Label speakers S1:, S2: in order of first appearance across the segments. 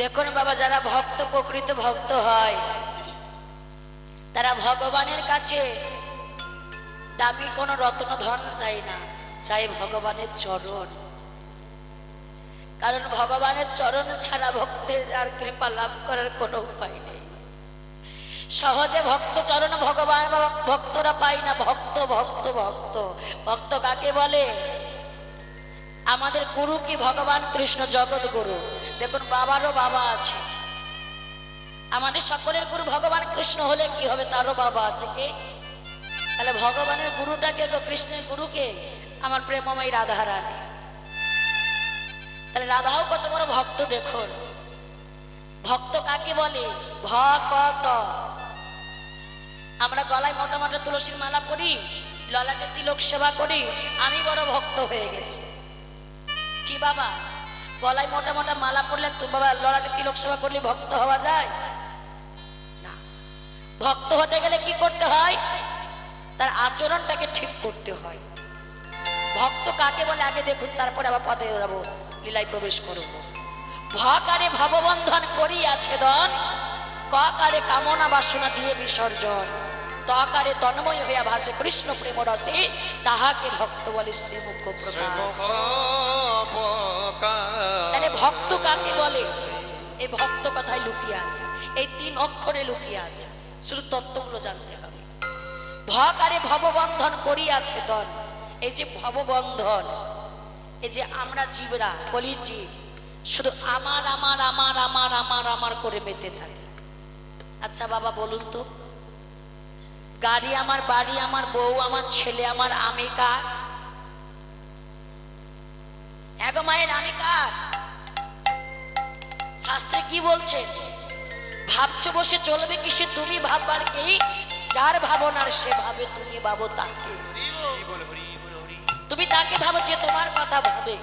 S1: দেখুন বাবা, যারা ভক্ত, প্রকৃত ভক্ত হয়, তারা ভগবানের কাছে দামি কোনো রত্ন ধন চাই না, চাই ভগবানের চরণ। কারণ ভগবানের চরণ ছাড়া ভক্তের আর কৃপা লাভ করার কোনো উপায় নেই। সহজে ভক্ত চরণ ভগবান ভক্তরা পায় না, ভক্ত ভক্ত ভক্ত। ভক্ত কাকে বলে? আমাদের গুরু কি? ভগবান কৃষ্ণ জগৎ গুরু দেখুন, বাবারও বাবা আছে। আমাদের সকলের গুরু ভগবান কৃষ্ণ হলে কি হবে? তারও বাবা আছে কে? তাহলে ভগবানের গুরুটাকে কৃষ্ণের গুরুকে আমার প্রেমময় রাধা রানী তাহলে রাধাও কত বড় ভক্ত দেখুন। ভক্ত কাকে বলে? ভকত। আমরা গলায় মোটা মোটা তুলসীর মালা পরি ললাটে তিলক সেবা করি, আমি বড় ভক্ত হয়ে গেছি। কি বাবা? গলায় মোটা মোটা মালা পরলে তো বাবা ললাটে তিলক সেবা করলে ভক্ত হওয়া যায়? না। ভক্ত হতে গেলে কি করতে হয়? তার আচরণটাকে ঠিক করতে হয়। ভক্ত কাকে বলে? আগে দেখুন, তারপরে আবার পদে যাব, লীলায় প্রবেশ করব। ভকারে ভববন্ধন করিয়াছে দন ককারে কামনা বাসনা দিয়ে বিসর্জন। তকারে তন্ময় হইয়া ভাসে কৃষ্ণ প্রেম রসে তাহাকে ভক্ত বলে শ্রীমুখ প্রকাশ। ভক্ত কাকে বলে? এই ভক্ত কথায় লুকিয়ে আছে। এই তিন অক্ষরে লুকিয়ে আছে। শুধু তত্ত্বগুলো জানতে হবে। ভকারে ভববন্ধন করিয়াছে তন। এই যে ভববন্ধন, এই যে আমরা জীবরা, কলির জীব, শুধু আমার আমার আমার আমার আমার আমার করে মেতে থাকে। আচ্ছা বাবা, বলুন তো, গাড়ি আমার, বাড়ি আমার, বউ আমার, ছেলে আমার, আমি কার? এগো মায়ের, আমি কার? শাস্ত্রে কি বলছে? ভাবছ বসে চলবে কিসে তুমি ভাববার কি? যার ভাবনার সে ভাবে তুমি ভাবো তাকে। তুমি তাকে ভাবো যে তোমার কথা ভাবে।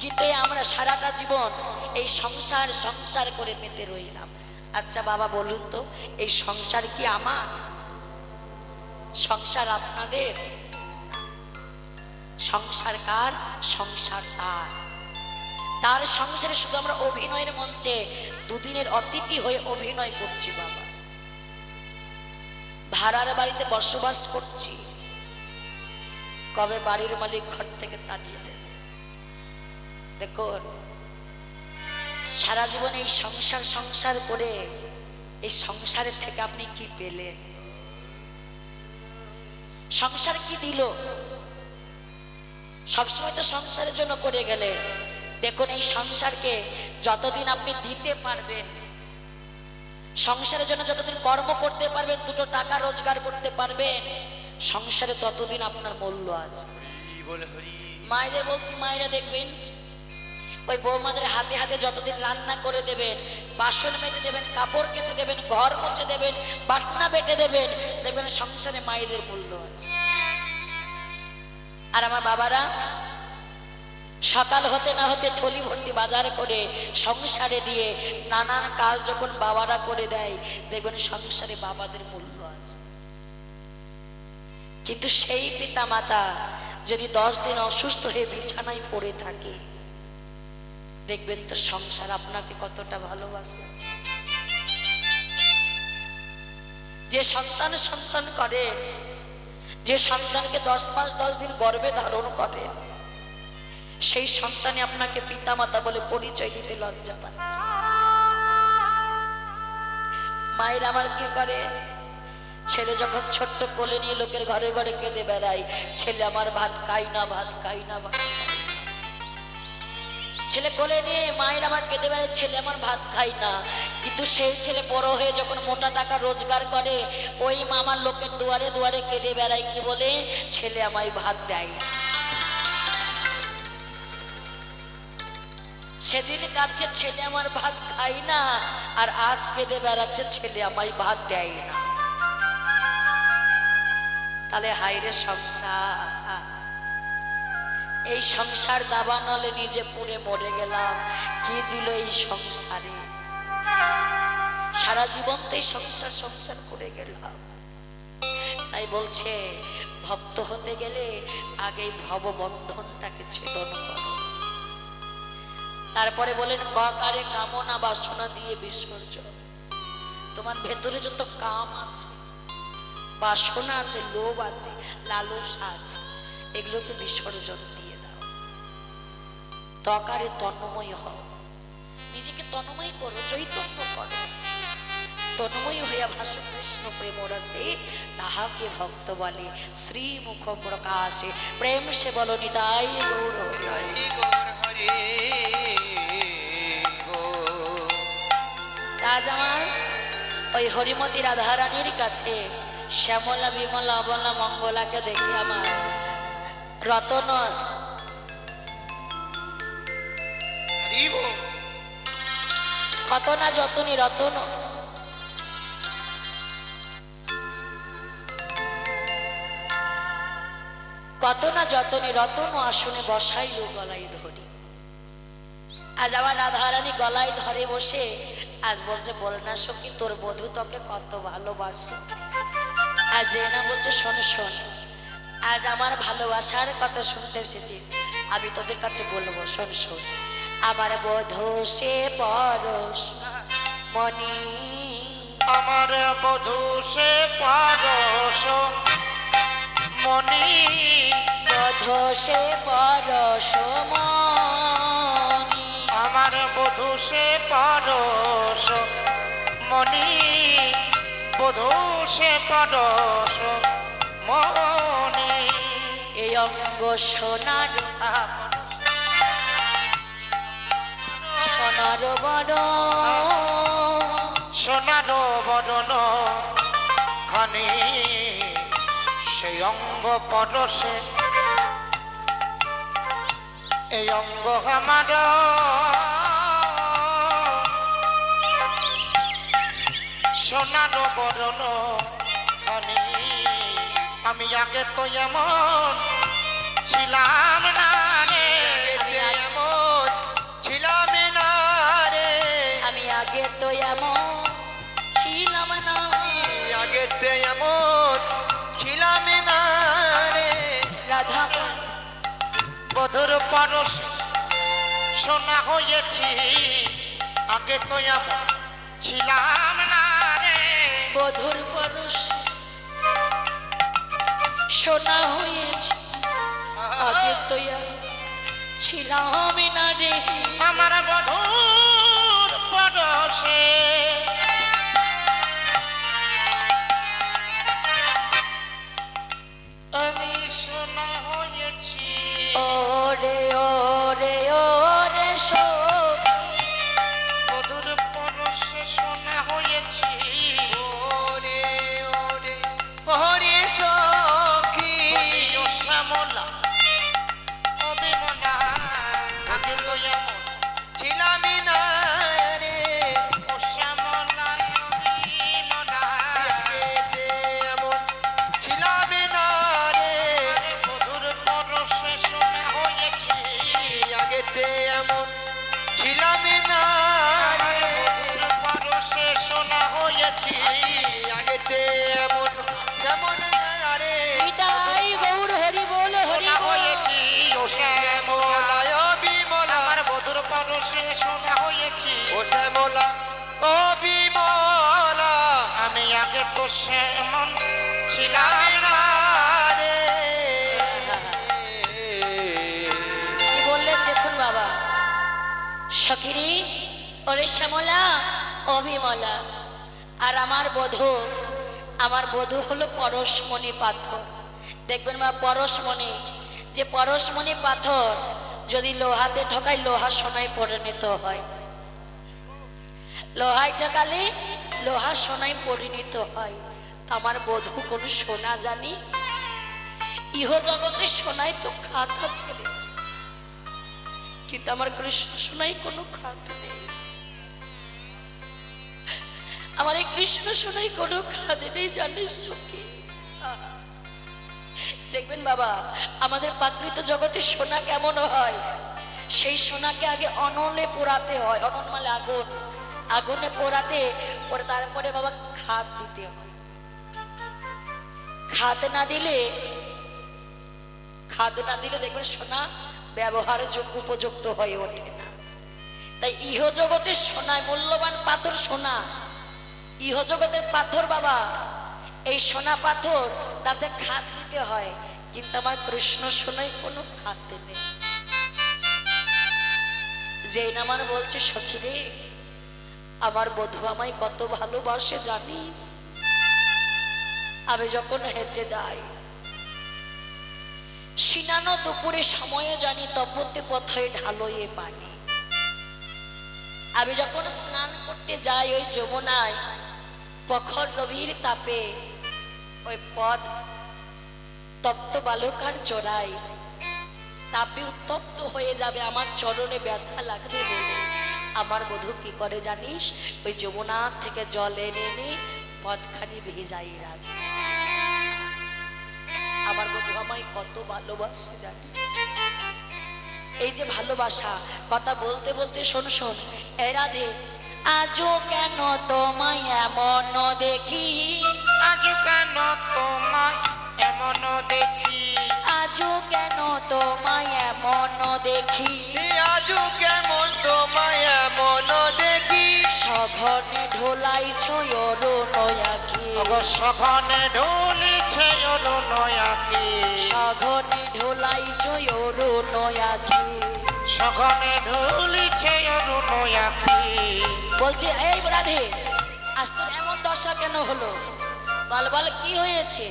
S1: কিন্তু আমরা সারাটা জীবন এই সংসার সংসার করে মেতে রইলাম। আচ্ছা বাবা, বলুন তো, এই সংসার কি আমার? সংসার আপনাদের? সংসার কার? সংসার তার। তার সংসারে শুধু আমরা অভিনয়ের মঞ্চে দুদিনের অতিথি হয়ে অভিনয় করছি, বাবা। ভাড়ার বাড়িতে বসবাস করছি। কবে বাড়ির মালিক ঘর থেকে তাড়িয়ে দেবে? দেখুন, সারা জীবন এই সংসার সংসার করে এই সংসারের থেকে আপনি কি পেলেন? সংসার কি দিল? সবসময় তো সংসারের জন্য করে গেলে দেখুন এই সংসারকে যতদিন আপনি দিতে পারবেন সংসারের জন্য যতদিন কর্ম করতে পারবেন দুটো টাকা রোজগার করতে পারবেন সংসারে ততদিন আপনার মূল্য আছে। মায়েদের বলছি মায়েরা দেখবেন ওই বৌমাদের হাতে হাতে যতদিন রান্না করে দেবেন বাসন মেজে দেবেন কাপড় কেচে দেবেন ঘর মুছে দেবেন বাটনা বেটে দেবেন দেখবেন সংসারে মায়েদের মূল্য আছে। আর আমার বাবারা সকাল হতে না হতে থলি ভর্তি বাজার করে সংসারে দিয়ে নানান কাজ যখন বাবারা করে দেয়, দেখবেন সংসারে বাবাদের মূল্য আছে। কিন্তু সেই পিতা মাতা যদি দশ দিন অসুস্থ হয়ে বিছানায় পড়ে থাকে, দেখবেন তো সংসার আপনাকে কতটা ভালোবাসে। যে সন্তান সন্তান করে, যে সন্তানকে দশ মাস দশ দিন গর্বে ধারণ করে সেই সন্তানে আপনাকে পিতামাতা বলে পরিচয় দিতে লজ্জা পাচ্ছে। মায়ের আমার কি করে? ছেলে যখন ছোট্ট কোলে নিয়ে লোকের ঘরে ঘরে কেঁদে বেড়ায়, ছেলে আমার ভাত খাই না, ভাত খাই না, ভাত ছেলে কোলে নিয়ে মায়ের আমার কেঁদে বেড়ায়, ছেলে আমার ভাত খাই না। কিন্তু সেই ছেলে বড় হয়ে যখন মোটা টাকা রোজগার করে, ওই মামার লোকের দুয়ারে দুয়ারে কেঁদে বেড়ায়, কি বলে? ছেলে আমায় ভাত দেয় না। সেদিন কাঁদছে, ছেলে আমার ভাত খাই না। আর আজ কেঁদে বেড়াচ্ছে, ছেলে আমায় ভাত দেয় না। তাহলে হাইরে সংসার। এই সংসার দাবা নলে নিজে পুড়ে মরে গেলাম। কি দিল এই সংসারে? সারা জীবন তো সংসার সংসার করে গেলাম। তাই বলছে, ভক্ত হতে গেলে আগে ভববন্ধনটাকে ছেদন করো। তারপরে বলেন ককারে কামনা বাসনা দিয়ে বিসর্জন তোমার ভেতরে যত কাম আছে, বাসনা আছে, লোভ আছে, লালসা আছে, এগুলোকে বিসর্জন দিয়ে দাও। তকারে তন্ময় হও। নিজেকে তন্ময় করো, চৈতন্য করো। তন্ময় হইয়া ভাসু কৃষ্ণ রসে তাহাকে ভক্ত বলে শ্রীমুখ প্রকাশে প্রেম সে বল নিতাই গৌর। আমার ওই হরিমতি রাধারানীর কাছে শ্যামলা বিমলা অবলা মঙ্গলাকে দেখে আমার। রতন কত না যতনি রতন। কত না যতনি রতন আসনে বসাইল গলাই ধরি। আজ আমার রাধারানী গলায় ধরে বসে, আজ বলছে, বল না সখী, তোর বধূ তোকে কত ভালোবাসে। আজ এ না বলছে, শোন শোন, আজ আমার ভালোবাসার কথা শুনতে এসেছিস। আমি তোদের কাছে বলব, শোন শোন, আমার বধূ সে পরশ মনি
S2: আমার বধূ সে পারস মনি
S1: বধূ সে পরশ মনি
S2: আমার বধূ সে পারস মনি বধূ সে পারস মনি
S1: এই অঙ্গ সোনার সোনার বড়
S2: সোনার বদন খানি সেই অঙ্গ পরশে। এই অঙ্গ আমার। সোনার বদন খানি আমি আগে তো এমন ছিলাম না রে। এমন ছিলাম না রে।
S1: আমি আগে তো এমন ছিলাম না।
S2: আগেতে এমন বধুর পরশ সোনা হয়েছি। আগে তো ছিলাম না রে।
S1: বধুর পরশ সোনা হয়েছে। আগে তো ছিলাম না রে।
S2: আমার বধুর হয়েছি। ও শ্যামলা ও বিমলা আমি আগে তো সেমন ছিলাম না রে।
S1: কি বললেন দেখুন বাবা? সখিনী ওরে শ্যামলা অভিমলা আর আমার বধূ আমার বধূ হলো পরশমণি পাথর। দেখবেন বা পরশমণি যে পরশমণি পাথর যদি লোহাতে ঠকায় লোহা সোনায় পরিণত হয়। লোহায় ঠকালে লোহা সোনায় পরিণত হয়। আমার বধূ কোনো সোনা জানিস ইহ জগতে সোনায় তো খাত আছে কিন্তু আমার কৃষ্ণ সোনায় কোনো খাত নেই। আমার এই কৃষ্ণ সোনায় কোনো খাদ নেই, জানিস সখী দেখবেন বাবা, আমাদের প্রাকৃত জগতে সোনা কেমন হয়? সেই সোনাকে আগে অনলে পোড়াতে হয়, অনল মানে আগুন। আগুনে পোড়াতে, পরে তারপরে বাবা খাদ দিতে হয়। খাদ না দিলে, খাদ না দিলে দেখবেন সোনা ব্যবহারের যোগ্য উপযুক্ত হয়ে ওঠে না। তাই ইহ জগতের সোনায় মূল্যবান পাথর সোনা। ইহ জগতের পাথর বাবা এই সোনা পাথর তাতে খাদ দিতে হয়, কিন্তু আমার কৃষ্ণ সোনায় কোনো খাদ্য নেই। না আমার বলছে, সখী রে, আমার বধূ আমায় কত ভালোবাসে জানিস? আমি যখন হেঁটে যাই সিনানো দুপুরে সময়ে জানি তপতে পথে ঢালোয়ে পানি। আমি যখন স্নান করতে যাই ওই যমুনায় প্রখর রবির তাপে ওই পথ তপ্ত বালুকার চড়াই তাপে উত্তপ্ত হয়ে যাবে আমার চরণে ব্যথা লাগবে বলে। আমার বধূ কি করে জানিস? ওই যমুনা থেকে জল এনে এনে পথখানি ভেজাই রাখে আমার বধূ আমায় কত ভালোবাসে জানিস? এই যে ভালোবাসা, কথা বলতে বলতে শোন শোন এ রাধে আজও কেন তোমায় এমন দেখি?
S2: কেন তোমায় এমন দেখি?
S1: আজও কেন তোমায় এমন দেখি?
S2: আজু কেমন তোমায় এমন দেখি?
S1: সঘনে ঢোলাইছ অরুণয়াকি।
S2: সঘনে ঢুলিছে অরুণয়াকি।
S1: সঘনে ঢোলাইছ অরুণয়াকি।
S2: সঘনে ঢুলিছে অরুণয়াকি।
S1: বলছে এই রাধে আজ তোর এমন দশা কেন হলো? বল বল কি হয়েছে?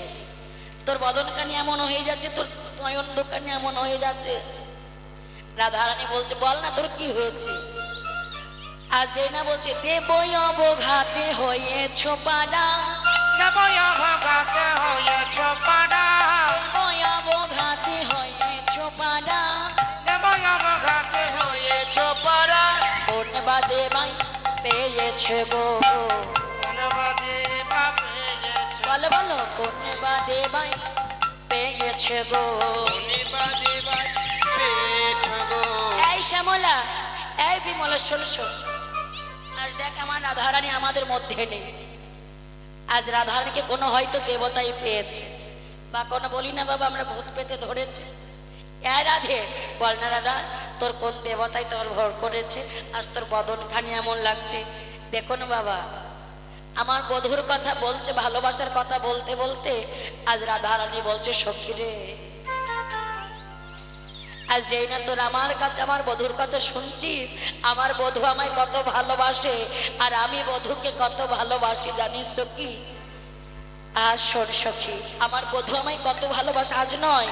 S1: তোর বদন কানি এমন হয়ে যাচ্ছে তোর নয়ন দোকানি এমন হয়ে যাচ্ছে। রাধারানী বলছে বল না তোর কি হয়েছে? আজ যে না বলছে দেবই অবঘাতে হয়েছ পাড়া।
S2: দেবয় ভগাতে হয়েছ পাড়া।
S1: দেবই অবঘাতে হয়েছ পাড়া।
S2: দেবয় ভগাতে হয়েছ পাড়া।
S1: কোন বাদে মাই পেয়েছে গো।
S2: ধন্যবাদে বাপেয়েছ
S1: বলো বলো কোন বাদে মাই পেয়েছে গো। এই শ্যামলা এই বিমলা শোন আজ দেখ আমার রাধারানী আমাদের মধ্যে নেই। আজ রাধারানীকে কোনো হয়তো দেবতাই পেয়েছে। বা কোনো বলি না বাবা আমরা ভূত পেতে ধরেছে। এ রাধে বল না দাদা তোর কোন দেবতাই তোর ভর করেছে? আজ তোর বদন খানি এমন লাগছে। দেখো না বাবা আমার বধুর কথা বলছে, ভালোবাসার কথা বলতে বলতে আজ রাধারানী বলছে, সখী রে আর যেই না তোর আমার কাছে আমার বধুর কথা শুনছিস, আমার বধু আমায় কত ভালোবাসে আর আমি বধুকে কত ভালোবাসি, জানিস সখী? আর শোন সখী, আমার বধু আমায় কত ভালোবাসে, আজ নয়,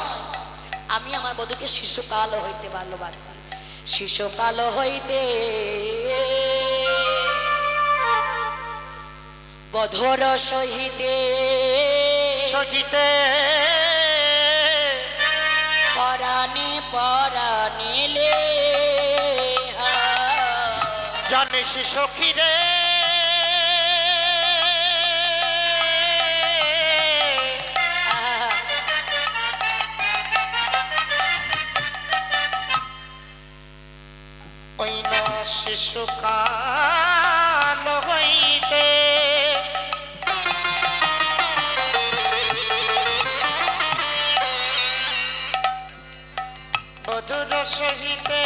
S1: আমি আমার বধুকে শিশুকাল হইতে ভালোবাসি। শিশুকাল হইতে বধুর সহিতে।
S2: সজিতে
S1: পরাণে পরাণেলে
S2: জানিস না শিশুকাল হইতে। সহিতে।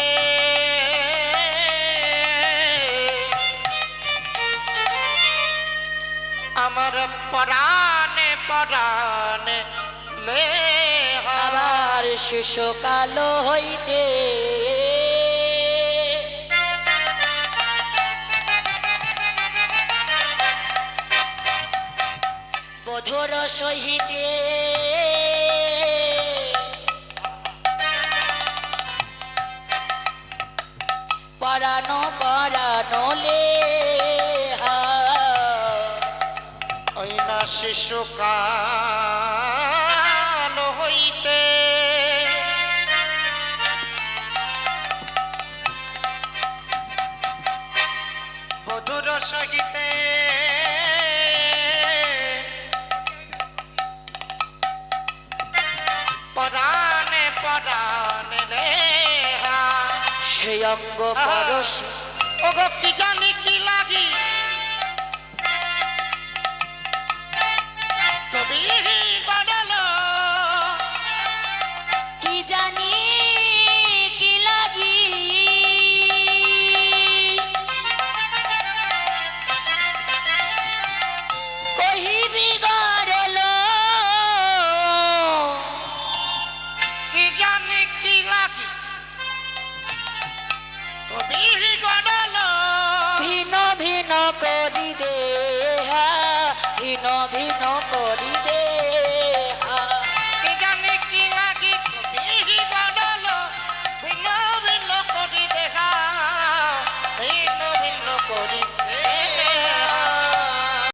S2: আমার পরাণে পরাণে লে
S1: আবার শিশুকাল হইতে বধুর সহিতে পরানো পরানো লে
S2: না শিশুকাল হইতে মধুর সহিতে পরাণে লেহা
S1: সেই অঙ্গ পরশে।
S2: ওগো কি জানি কি লাগি? Oh, he got up.